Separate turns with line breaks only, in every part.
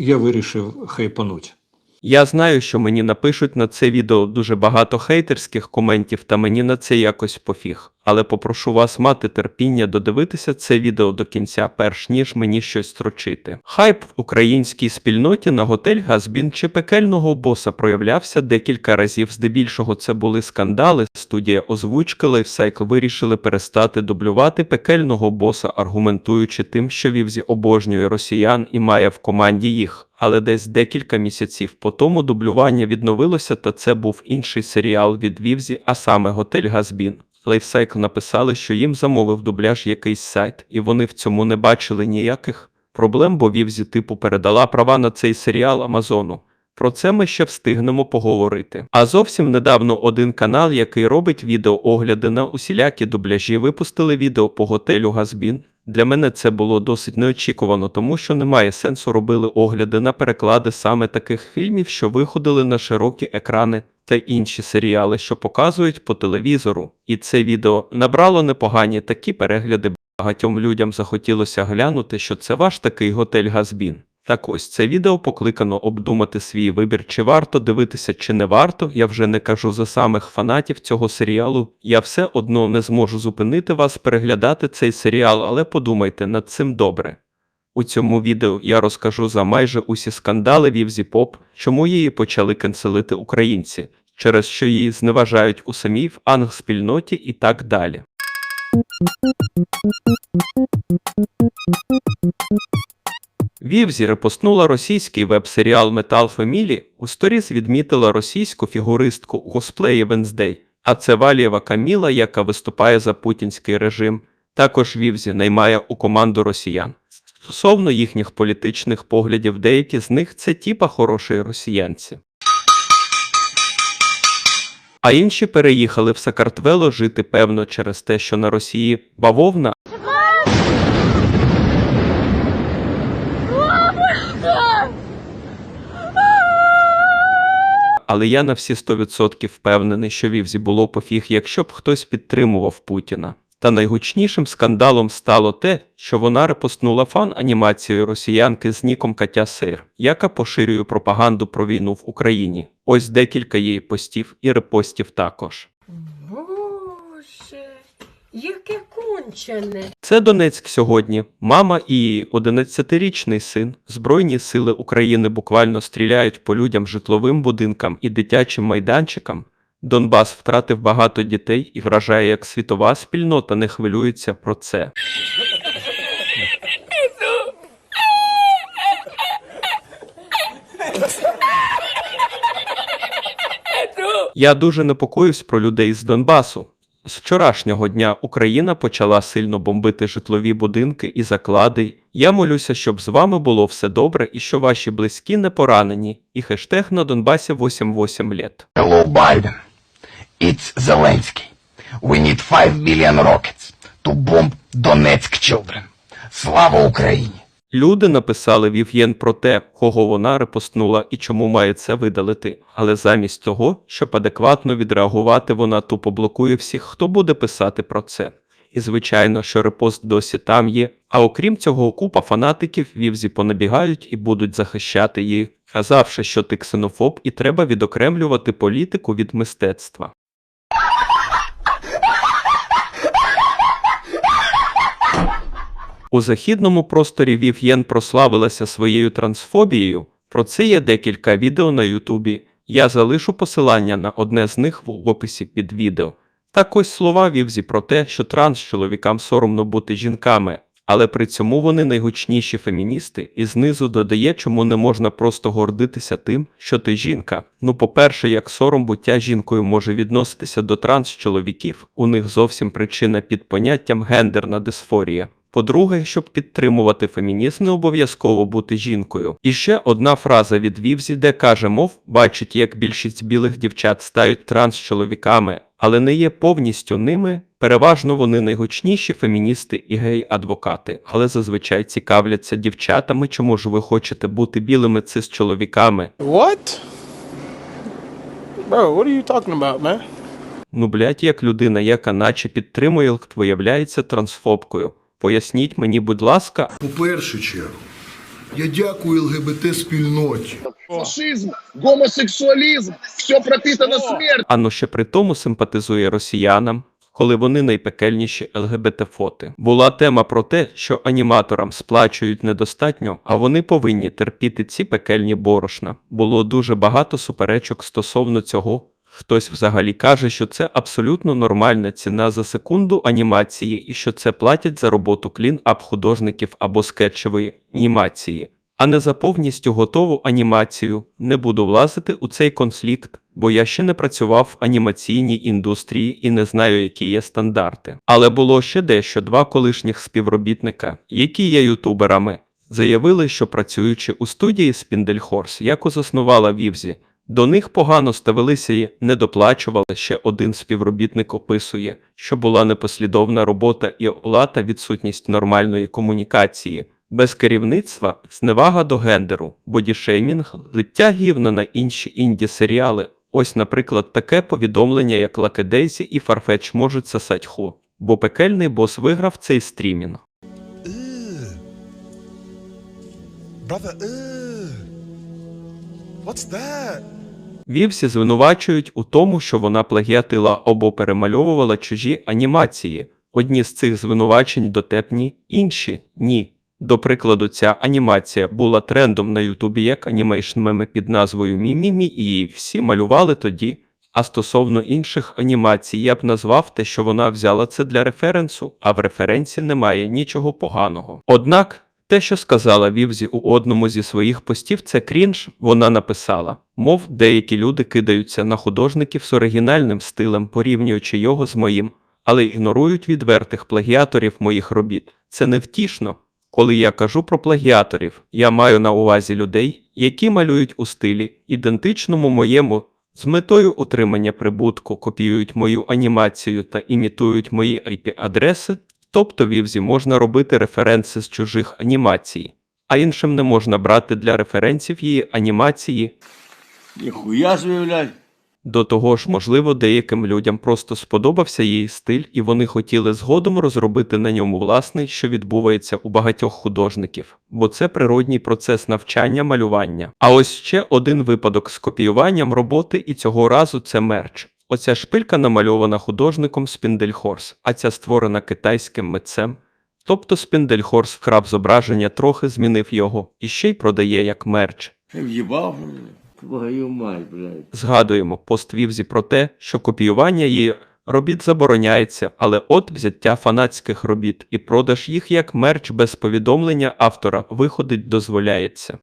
я вирішив хайпануть.
Я знаю, що мені напишуть на це відео дуже багато хейтерських коментів, та мені на це якось пофіг. Але попрошу вас мати терпіння додивитися це відео до кінця, перш ніж мені щось строчити. Хайп в українській спільноті на готель Газбін чи пекельного боса проявлявся декілька разів. Здебільшого це були скандали. Студія озвучки Lifecycle вирішили перестати дублювати пекельного боса, аргументуючи тим, що Вівзі обожнює росіян і має в команді їх. Але десь декілька місяців по тому дублювання відновилося, та це був інший серіал від Вівзі, а саме Готель Газбін. Lifecycle написали, що їм замовив дубляж якийсь сайт, і вони в цьому не бачили ніяких проблем, бо Вівзі типу передала права на цей серіал Амазону. Про це ми ще встигнемо поговорити. А зовсім недавно один канал, який робить відеоогляди на усілякі дубляжі, випустили відео по готелю Газбін. Для мене це було досить неочікувано, тому що немає сенсу робили огляди на переклади саме таких фільмів, що виходили на широкі екрани та інші серіали, що показують по телевізору. І це відео набрало непогані такі перегляди. Багатьом людям захотілося глянути, що це ваш такий готель Газбін. Так ось це відео покликано обдумати свій вибір, чи варто дивитися, чи не варто. Я вже не кажу за самих фанатів цього серіалу. Я все одно не зможу зупинити вас переглядати цей серіал, але подумайте над цим добре. У цьому відео я розкажу за майже усі скандали Вівзі Поп, чому її почали канцелити українці, через що її зневажають у самій в анг-спільноті і так далі. Вівзі репостнула російський веб-серіал Metal Family, у сторіс відмітила російську фігуристку у косплеї Венздей, а це Валієва Каміла, яка виступає за путінський режим. Також Вівзі наймає у команду росіян. Стосовно їхніх політичних поглядів, деякі з них це тіпа хороші росіянці. А інші переїхали в Сакартвело жити, певно, через те, що на Росії бавовна, але я на всі 100% впевнений, що Вівзі було пофіг, якщо б хтось підтримував Путіна. Та найгучнішим скандалом стало те, що вона репостнула фан-анімацію росіянки з ніком Катя Сейр, яка поширює пропаганду про війну в Україні. Ось декілька її постів і репостів також.
Яке кончене.
Це Донецьк сьогодні. Мама і її 11-річний син. Збройні сили України буквально стріляють по людям, житловим будинкам і дитячим майданчикам. Донбас втратив багато дітей і вражає, як світова спільнота не хвилюється про це. Я дуже непокоюсь про людей з Донбасу. З вчорашнього дня Україна почала сильно бомбити житлові будинки і заклади. Я молюся, щоб з вами було все добре і що ваші близькі не поранені. І хештег на Донбасі 88 літ.
Hello, Biden. It's Zelensky. We need 5 billion rockets to bomb Donetsk children. Слава Україні!
Люди написали Вів'єн про те, кого вона репостнула і чому має це видалити. Але замість того, щоб адекватно відреагувати, вона тупо блокує всіх, хто буде писати про це. І звичайно, що репост досі там є. А окрім цього, купа фанатиків Вівзі понабігають і будуть захищати її, казавши, що ти ксенофоб і треба відокремлювати політику від мистецтва. У західному просторі Вів'єн прославилася своєю трансфобією. Про це є декілька відео на Ютубі. Я залишу посилання на одне з них в описі під відео. Так ось слова Вівзі про те, що транс-чоловікам соромно бути жінками, але при цьому вони найгучніші феміністи, і знизу додає, чому не можна просто гордитися тим, що ти жінка. Ну, по-перше, як сором буття жінкою може відноситися до транс-чоловіків, у них зовсім причина під поняттям гендерна дисфорія. По-друге, щоб підтримувати фемінізм, не обов'язково бути жінкою. І ще одна фраза від Вівзі, де каже, мов, бачить, як більшість білих дівчат стають транс-чоловіками, але не є повністю ними. Переважно вони найгучніші феміністи і гей-адвокати, але зазвичай цікавляться дівчатами, чому ж ви хочете бути білими цис-чоловіками.
What? Bro, what are you talking about, man?
Ну, блядь, як людина, яка наче підтримує ЛКТ, виявляється трансфобкою. Поясніть мені, будь ласка,
У першу чергу, Я дякую ЛГБТ спільноті.
фашизм, гомосексуалізм, все пропитано смерть.
Анно ще при тому симпатизує росіянам, коли вони найпекельніші ЛГБТ-фоти. Була тема про те, що аніматорам сплачують недостатньо, а вони повинні терпіти ці пекельні борошна. Було дуже багато суперечок стосовно цього. Хтось взагалі каже, що це абсолютно нормальна ціна за секунду анімації і що це платять за роботу клін-ап художників або скетчевої анімації а не за повністю готову анімацію. Не буду влазити у цей конфлікт, бо я ще не працював в анімаційній індустрії і не знаю, які є стандарти. Але було ще дещо два колишніх співробітника, які є ютуберами, заявили, що працюючи у студії Spindlehorse, яку заснувала Вівзі, до них погано ставилися і не доплачували. Ще один співробітник описує, що була непослідовна робота і ола та відсутність нормальної комунікації. Без керівництва зневага до гендеру, бодішеймінг, злиття гівна на інші інді серіали. Ось, наприклад, таке повідомлення, як Лакедейзі і Farfetch можуть сосать ху, бо пекельний бос виграв цей стрімінг.
Brother, ugh. What's that?
Вівсі звинувачують у тому, що вона плагіатила або перемальовувала чужі анімації. Одні з цих звинувачень дотепні, інші ні. До прикладу, ця анімація була трендом на Ютубі як анімейшн меми під назвою Мімімі, і її всі малювали тоді. А стосовно інших анімацій, я б назвав те, що вона взяла це для референсу, а в референсі немає нічого поганого. Однак, те, що сказала Вівзі у одному зі своїх постів, це крінж, вона написала. Мов, деякі люди кидаються на художників з оригінальним стилем, порівнюючи його з моїм, але ігнорують відвертих плагіаторів моїх робіт. Це невтішно. Коли я кажу про плагіаторів, я маю на увазі людей, які малюють у стилі, ідентичному моєму, з метою отримання прибутку, копіюють мою анімацію та імітують мої IP-адреси, тобто вівзі можна робити референси з чужих анімацій, а іншим не можна брати для референсів її анімації.
Ніхуя собі.
До того ж, можливо, деяким людям просто сподобався її стиль, і вони хотіли згодом розробити на ньому власний, що відбувається у багатьох художників, бо це природній процес навчання малювання. А ось ще один випадок з копіюванням роботи, і цього разу це мерч. Оця шпилька намальована художником Спіндельхорс, а ця створена китайським митцем. Тобто Спіндельхорс вкрав зображення, трохи змінив його і ще й продає як мерч.
В'їбав, блядь.
Згадуємо пост Вівзі про те, що копіювання її робіт забороняється, але от взяття фанатських робіт і продаж їх як мерч без повідомлення автора виходить дозволяється.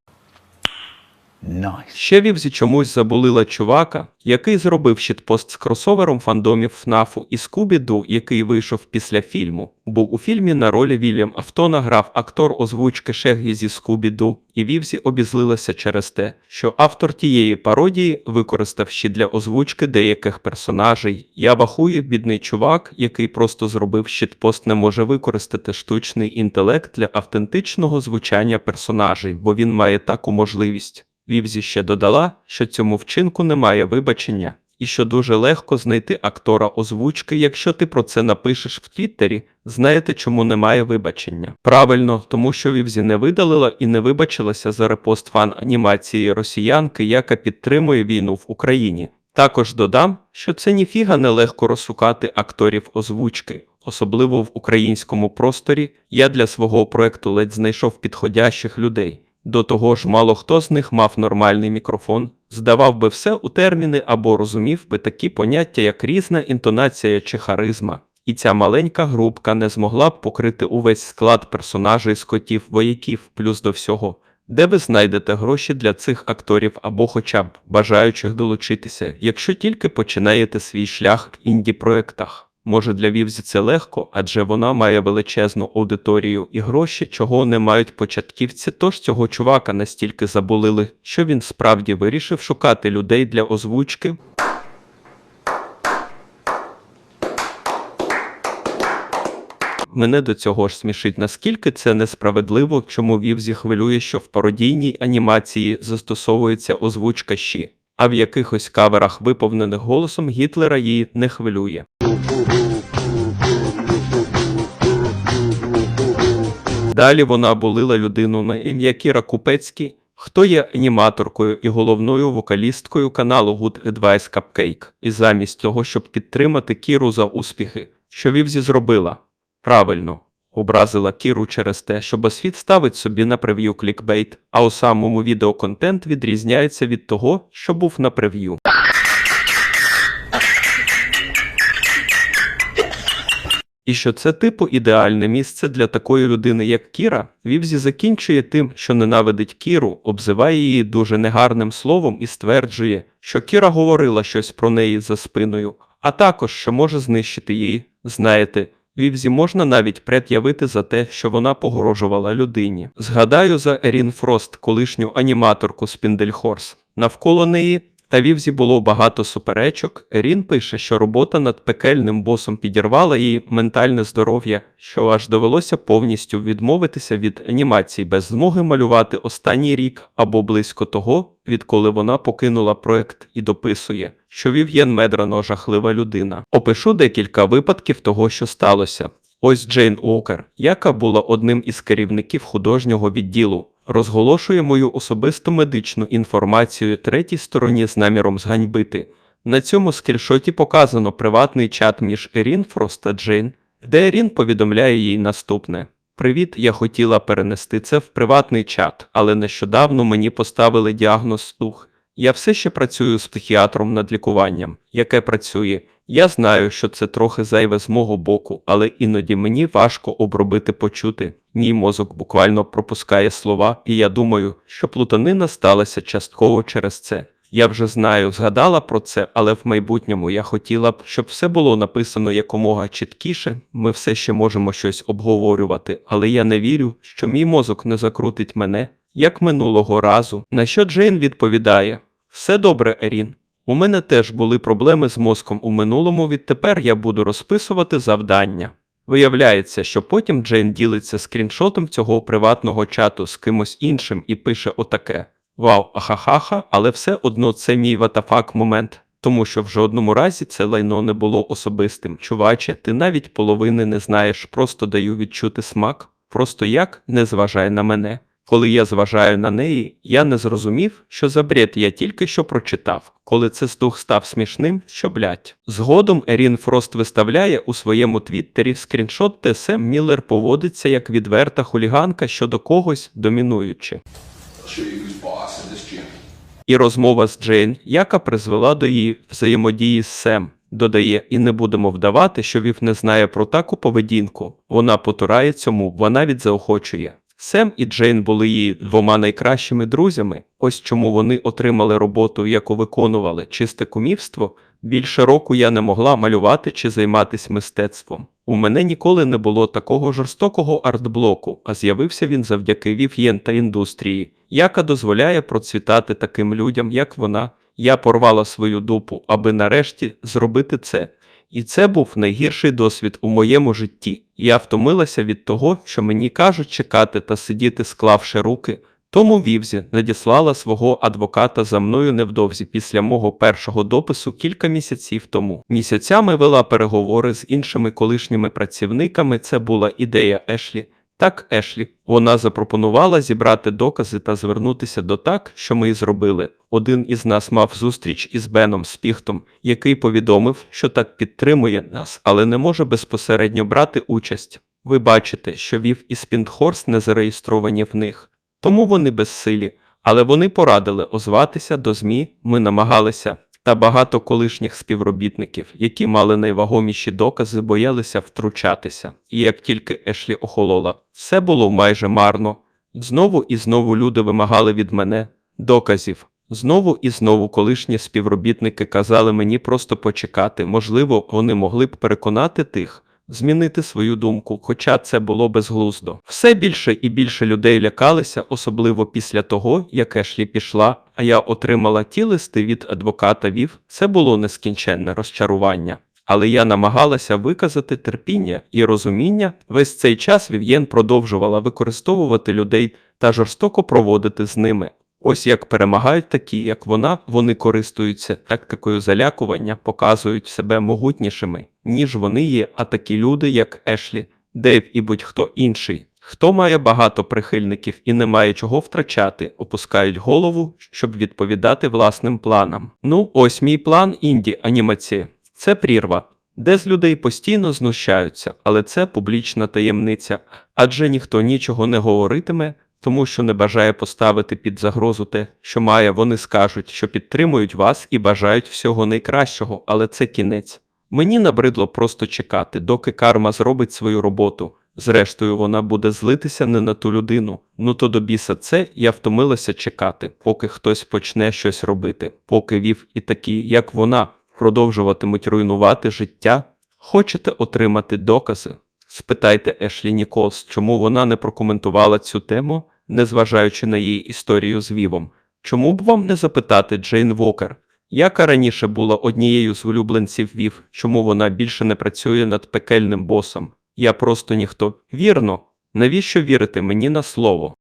Ще Вівзі чомусь забулила чувака, який зробив щитпост з кросовером фандомів ФНАФу і Скубі-Ду, який вийшов після фільму. Був у фільмі на ролі Вільям Автона грав актор озвучки Шегі зі Скубі-Ду, і Вівзі обізлилася через те, що автор тієї пародії використав ще для озвучки деяких персонажей. Я вахую, бідний чувак, який просто зробив щитпост, не може використати штучний інтелект для автентичного звучання персонажей, бо він має таку можливість. Вівзі ще додала, що цьому вчинку немає вибачення, і що дуже легко знайти актора озвучки, якщо ти про це напишеш в Твіттері. Знаєте, чому немає вибачення? Правильно, тому що Вівзі не видалила і не вибачилася за репост фан анімації росіянки, яка підтримує війну в Україні. Також додам, що це ніфіга не легко розшукати акторів озвучки. Особливо в українському просторі я для свого проекту ледь знайшов підходящих людей. До того ж, мало хто з них мав нормальний мікрофон, здавав би все у терміни або розумів би такі поняття, як різна інтонація чи харизма. І ця маленька групка не змогла б покрити увесь склад персонажей з котів вояків, плюс до всього. Де ви знайдете гроші для цих акторів або хоча б бажаючих долучитися, якщо тільки починаєте свій шлях в інді-проектах? Може для Вівзі це легко, адже вона має величезну аудиторію і гроші, чого не мають початківці. Тож цього чувака настільки заболили, що він справді вирішив шукати людей для озвучки. Мене до цього ж смішить, наскільки це несправедливо, чому Вівзі хвилює, що в пародійній анімації застосовується озвучка щі, а в якихось каверах, виповнених голосом Гітлера, її не хвилює. Далі вона булила людину на ім'я Кіра Купецький, хто є аніматоркою і головною вокалісткою каналу Good Advice Cupcake. І замість того, щоб підтримати Кіру за успіхи, що Вівзі зробила? Правильно, образила Кіру через те, що Босфіт ставить собі на прев'ю клікбейт, а у самому відео контент відрізняється від того, що був на прев'ю. І що це типу ідеальне місце для такої людини, як Кіра, Вівзі закінчує тим, що ненавидить Кіру, обзиває її дуже негарним словом і стверджує, що Кіра говорила щось про неї за спиною, а також що може знищити її. Знаєте, Вівзі можна навіть пред'явити за те, що вона погрожувала людині. Згадаю за Ерін Фрост, колишню аніматорку Спіндельхорс. Навколо неї та Вівзі було багато суперечок. Ерін пише, що робота над пекельним босом підірвала її ментальне здоров'я, що аж довелося повністю відмовитися від анімації без змоги малювати останній рік або близько того, відколи вона покинула проект і дописує, що Вів'єн Медрано жахлива людина. Опишу декілька випадків того, що сталося. Ось Джейн Уокер, яка була одним із керівників художнього відділу, розголошує мою особисту медичну інформацію третій стороні з наміром зганьбити. На цьому скріншоті показано приватний чат між Ерін Фрост та Джейн, де Ерін повідомляє їй наступне. Привіт, я хотіла перенести це в приватний чат, але нещодавно мені поставили діагноз слух. Я все ще працюю з психіатром над лікуванням, яке працює. Я знаю, що це трохи зайве з мого боку, але іноді мені важко обробити почути. Мій мозок буквально пропускає слова, і я думаю, що плутанина сталася частково через це. Я вже знаю, згадала про це, але в майбутньому я хотіла б, щоб все було написано якомога чіткіше. Ми все ще можемо щось обговорювати, але я не вірю, що мій мозок не закрутить мене, як минулого разу. На що Джейн відповідає: Все добре, Ерін. У мене теж були проблеми з мозком у минулому, відтепер я буду розписувати завдання. Виявляється, що потім Джейн ділиться скріншотом цього приватного чату з кимось іншим і пише отаке: Вау, ахахаха, але все одно це мій ватафак момент, тому що в жодному разі це лайно не було особистим. Чуваче, ти навіть половини не знаєш, просто даю відчути смак, просто як не зважай на мене. Коли я зважаю на неї, я не зрозумів, що за бред я тільки що прочитав. Коли це стух став смішним, що блять. Згодом Ерін Фрост виставляє у своєму твіттері скріншот, де Сем Міллер поводиться як відверта хуліганка щодо когось домінуючи. І розмова з Джейн, яка призвела до її взаємодії з Сем. Додає, і не будемо вдавати, що Вів не знає про таку поведінку. Вона потурає цьому, вона навіть заохочує. Сем і Джейн були її двома найкращими друзями. Ось чому вони отримали роботу, яку виконували чисте кумівство. Більше року я не могла малювати чи займатися мистецтвом. У мене ніколи не було такого жорстокого артблоку, а з'явився він завдяки Вів'єн та індустрії, яка дозволяє процвітати таким людям, як вона. Я порвала свою дупу, аби нарешті зробити це. І це був найгірший досвід у моєму житті. Я втомилася від того, що мені кажуть чекати та сидіти, склавши руки. Тому Вівзі надіслала свого адвоката за мною невдовзі після мого першого допису кілька місяців тому. Місяцями вела переговори з іншими колишніми працівниками. Це була ідея Ешлі. Так, Ешлі, вона запропонувала зібрати докази та звернутися до так, що ми й зробили. Один із нас мав зустріч із Беном Спіхтом, який повідомив, що так підтримує нас, але не може безпосередньо брати участь. Ви бачите, що Вів і Спіндхорс не зареєстровані в них, тому вони безсилі, але вони порадили озватися до ЗМІ. Ми намагалися. Та багато колишніх співробітників, які мали найвагоміші докази, боялися втручатися. І як тільки Ешлі охолола, все було майже марно. Знову і знову люди вимагали від мене доказів. Знову і знову колишні співробітники казали мені просто почекати. Можливо, вони могли б переконати тих, змінити свою думку, хоча це було безглуздо. Все більше і більше людей лякалися, особливо після того, як Ешлі пішла, а я отримала ті листи від адвоката Вів. Це було нескінченне розчарування. Але я намагалася виказати терпіння і розуміння. Весь цей час Вів'єн продовжувала використовувати людей та жорстоко проводити з ними. Ось як перемагають такі, як вона, вони користуються тактикою залякування, показують себе могутнішими, ніж вони є, а такі люди, як Ешлі, Дейв і будь-хто інший. Хто має багато прихильників і не має чого втрачати, опускають голову, щоб відповідати власним планам. Ну, ось мій план інді анімації. Це прірва, де з людей постійно знущаються, але це публічна таємниця, адже ніхто нічого не говоритиме, тому що не бажає поставити під загрозу те, що має. Вони скажуть, що підтримують вас і бажають всього найкращого, але це кінець. Мені набридло просто чекати, доки карма зробить свою роботу. Зрештою, вона буде злитися не на ту людину. Ну то до біса це я втомилася чекати, поки хтось почне щось робити, поки вів і такі, як вона, продовжуватимуть руйнувати життя. Хочете отримати докази? Спитайте Ешлі Ніколс, чому вона не прокоментувала цю тему, незважаючи на її історію з Вівом. Чому б вам не запитати Джейн Вокер, яка раніше була однією з улюбленців Вів, чому вона більше не працює над пекельним босом? Я просто ніхто. Вірно. Навіщо вірити мені на слово?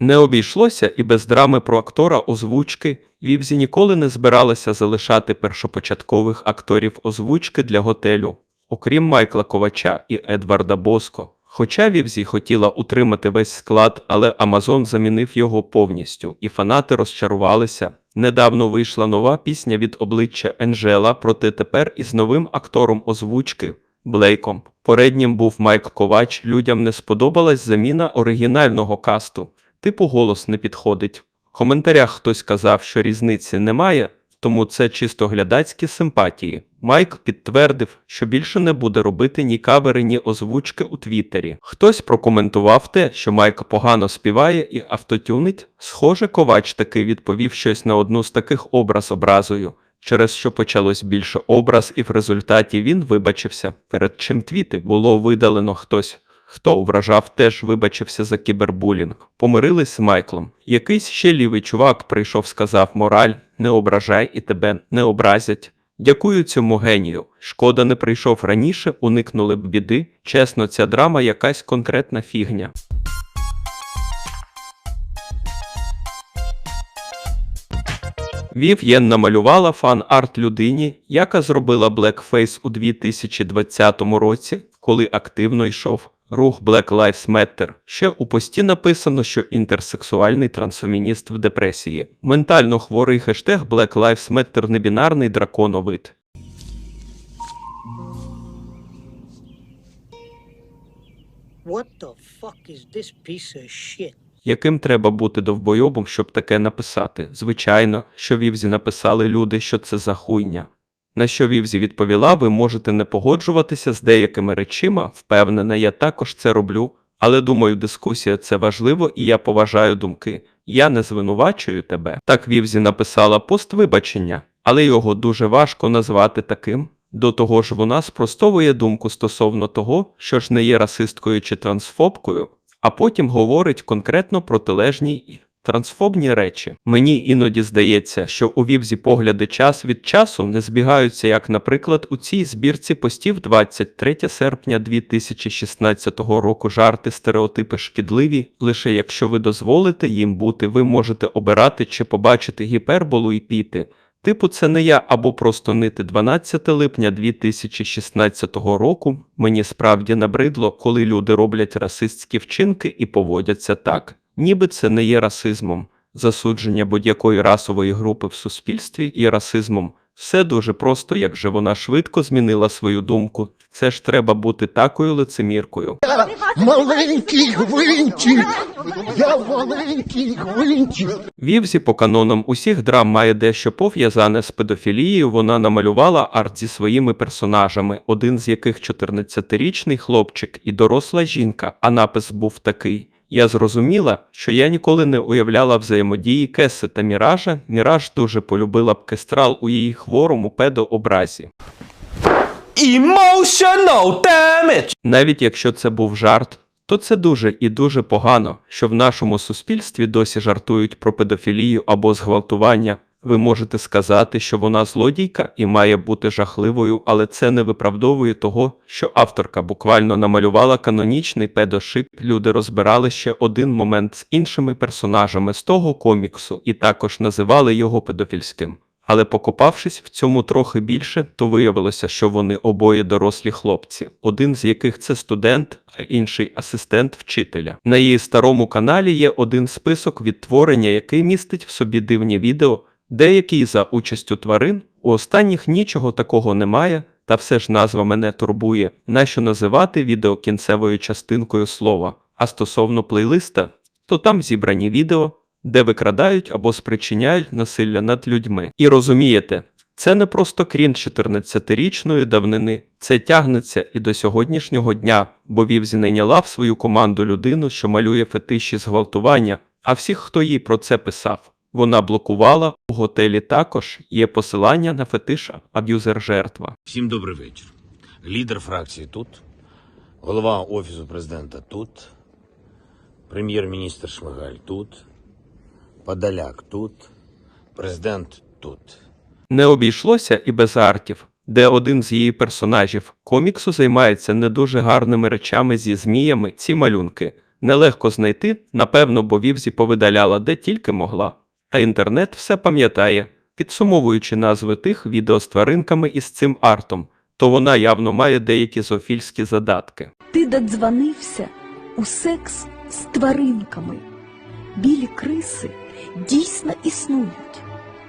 Не обійшлося і без драми про актора озвучки. Вівзі ніколи не збиралася залишати першопочаткових акторів озвучки для готелю, окрім Майкла Ковача і Едварда Боско. Хоча Вівзі хотіла утримати весь склад, але Амазон замінив його повністю, і фанати розчарувалися. Недавно вийшла нова пісня від обличчя Енжела, проте тепер із новим актором озвучки Блейком. Попереднім був Майк Ковач. Людям не сподобалась заміна оригінального касту. Типу голос не підходить. Коментарях хтось казав, що різниці немає, тому це чисто глядацькі симпатії. Майк підтвердив, що більше не буде робити ні кавери, ні озвучки у Твіттері. Хтось прокоментував те, що Майк погано співає і автотюнить. Схоже, ковач таки відповів щось на одну з таких образ образою, через що почалось більше образ, і в результаті він вибачився. Перед чим твіти було видалено хтось. Хто вражав, теж вибачився за кібербулінг. Помирились з Майклом. Якийсь ще лівий чувак прийшов, сказав мораль, не ображай і тебе не образять. Дякую цьому генію. Шкода не прийшов раніше, уникнули б біди. Чесно, ця драма якась конкретна фігня. Вів Єн намалювала фан-арт людині, яка зробила блекфейс у 2020 році, коли активно йшов рух Black Lives Matter. Ще у пості написано, що інтерсексуальний трансфемініст в депресії. Ментально хворий хештег Black Lives Matter небінарний драконовид.
What the fuck is this piece of shit?
Яким треба бути довбойобом, щоб таке написати? Звичайно, що Вівзі написали люди, що це за хуйня. На що Вівзі відповіла, ви можете не погоджуватися з деякими речима, впевнена, я також це роблю, але думаю, дискусія це важливо і я поважаю думки. Я не звинувачую тебе. Так Вівзі написала пост вибачення, але його дуже важко назвати таким. До того ж, вона спростовує думку стосовно того, що ж не є расисткою чи трансфобкою, а потім говорить конкретно протилежні і трансфобні речі. Мені іноді здається, що у Вівзі погляди час від часу не збігаються, як, наприклад, у цій збірці постів 23 серпня 2016 року жарти стереотипи шкідливі, лише якщо ви дозволите їм бути, ви можете обирати чи побачити гіперболу і піти. Типу, це не я або просто нити 12 липня 2016 року. Мені справді набридло, коли люди роблять расистські вчинки і поводяться так, ніби це не є расизмом. Засудження будь-якої расової групи в суспільстві є расизмом. Все дуже просто, як же вона швидко змінила свою думку. Це ж треба бути такою лицеміркою.
Маленький гвинтик! Я маленький гвинтик!
Вівзі по канонам усіх драм має дещо пов'язане з педофілією. Вона намалювала арт зі своїми персонажами, один з яких 14-річний хлопчик і доросла жінка, а напис був такий. Я зрозуміла, що я ніколи не уявляла взаємодії Кеси та Міража. Міраж дуже полюбила б кестрал у її хворому педообразі.
Emotional damage!
Навіть якщо це був жарт, то це дуже і дуже погано, що в нашому суспільстві досі жартують про педофілію або зґвалтування. Ви можете сказати, що вона злодійка і має бути жахливою, але це не виправдовує того, що авторка буквально намалювала канонічний педошип. Люди розбирали ще один момент з іншими персонажами з того коміксу і також називали його педофільським. Але покопавшись в цьому трохи більше, то виявилося, що вони обоє дорослі хлопці, один з яких це студент, а інший асистент вчителя. На її старому каналі є один список відтворення, який містить в собі дивні відео, деякі за участю тварин. У останніх нічого такого немає, та все ж назва мене турбує, нащо називати відео кінцевою частинкою слова. А стосовно плейлиста, то там зібрані відео, де викрадають або спричиняють насилля над людьми. І розумієте, це не просто крін 14-річної давнини, це тягнеться і до сьогоднішнього дня, бо Вівзі найняла в свою команду людину, що малює фетиші зґвалтування, а всіх, хто їй про це писав. Вона блокувала у готелі також є посилання на фетиша аб'юзер жертва.
Всім добрий вечір. Лідер фракції тут, голова Офісу президента тут, прем'єр-міністр Шмигаль тут, Подоляк тут, президент тут.
Не обійшлося і без артів, де один з її персонажів коміксу займається не дуже гарними речами зі зміями. Ці малюнки нелегко знайти, напевно, бо Вівзі повидаляла де тільки могла. А інтернет все пам'ятає, підсумовуючи назви тих відео з тваринками із цим артом, то вона явно має деякі зоофільські задатки.
Ти додзвонився у секс з тваринками. Білі криси дійсно існують.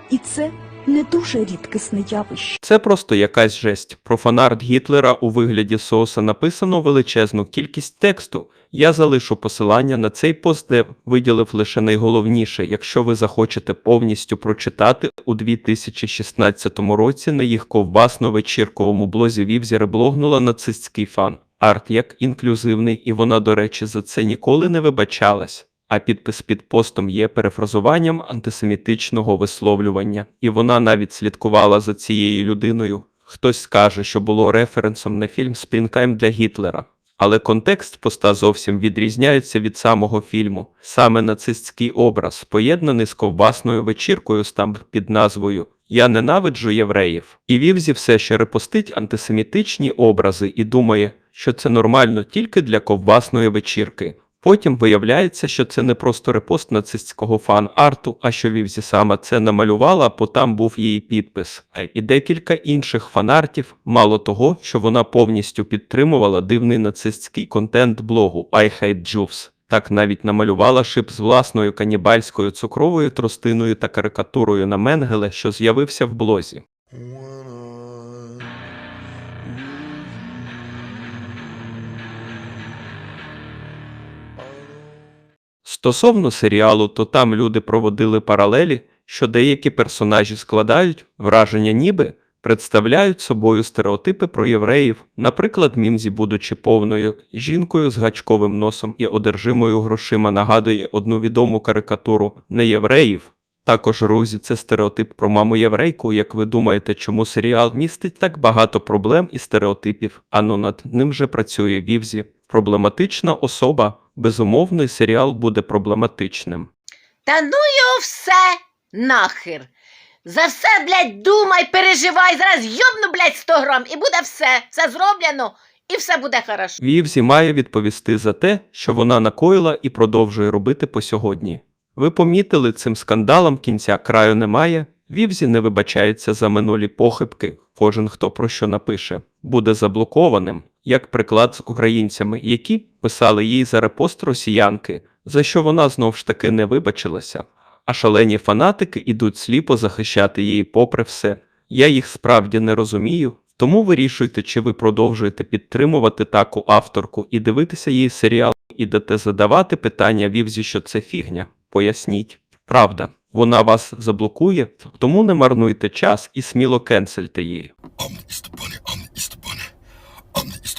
І це не дуже рідкісне явище.
Це просто якась жесть. Про фанарт Гітлера у вигляді соуса написано величезну кількість тексту. Я залишу посилання на цей пост, де виділив лише найголовніше, якщо ви захочете повністю прочитати у 2016 році на їх ковбасно-вечірковому блозі Вівзі реблогнула нацистський фан. Арт як інклюзивний, і вона, до речі, за це ніколи не вибачалась. А підпис під постом є перефразуванням антисемітичного висловлювання, і вона навіть слідкувала за цією людиною. Хтось скаже, що було референсом на фільм Спінкайм для Гітлера. Але контекст поста зовсім відрізняється від самого фільму. Саме нацистський образ, поєднаний з ковбасною вечіркою стамп під назвою Я ненавиджу євреїв. І Вівзі все ще репостить антисемітичні образи і думає, що це нормально тільки для ковбасної вечірки. Потім виявляється, що це не просто репост нацистського фан-арту, а що Вівзі сама це намалювала, бо там був її підпис. І декілька інших фанартів, мало того, що вона повністю підтримувала дивний нацистський контент блогу I Hate Jews. Так навіть намалювала шип з власною канібальською цукровою тростиною та карикатурою на Менгеле, що з'явився в блозі. Стосовно серіалу, то там люди проводили паралелі, що деякі персонажі складають враження ніби представляють собою стереотипи про євреїв, наприклад, Мімзі, будучи повною жінкою з гачковим носом і одержимою грошима, нагадує одну відому карикатуру неєвреїв. Також Рузі це стереотип про маму єврейку. Як ви думаєте, чому серіал містить так багато проблем і стереотипів? Ано над ним же працює Вівзі. Проблематична особа. Безумовно, серіал буде проблематичним.
Та ну його все нахер. За все, блядь, думай, переживай, зараз йобну, блядь, 100 грам, і буде все. Все зроблено, і все буде хорошо.
Вівзі має відповісти за те, що вона накоїла і продовжує робити по сьогодні. Ви помітили, цим скандалом кінця краю немає. Вівзі не вибачається за минулі похибки. Кожен, хто про що напише, буде заблокованим, як приклад з українцями, які писали їй за репост росіянки, за що вона знов ж таки не вибачилася. А шалені фанатики ідуть сліпо захищати її попри все. Я їх справді не розумію. Тому вирішуйте, чи ви продовжуєте підтримувати таку авторку і дивитися її серіал, ідете задавати питання Вівзі, що це фігня. Поясніть. Правда, вона вас заблокує, тому не марнуйте час і сміло кенсельте її.
on these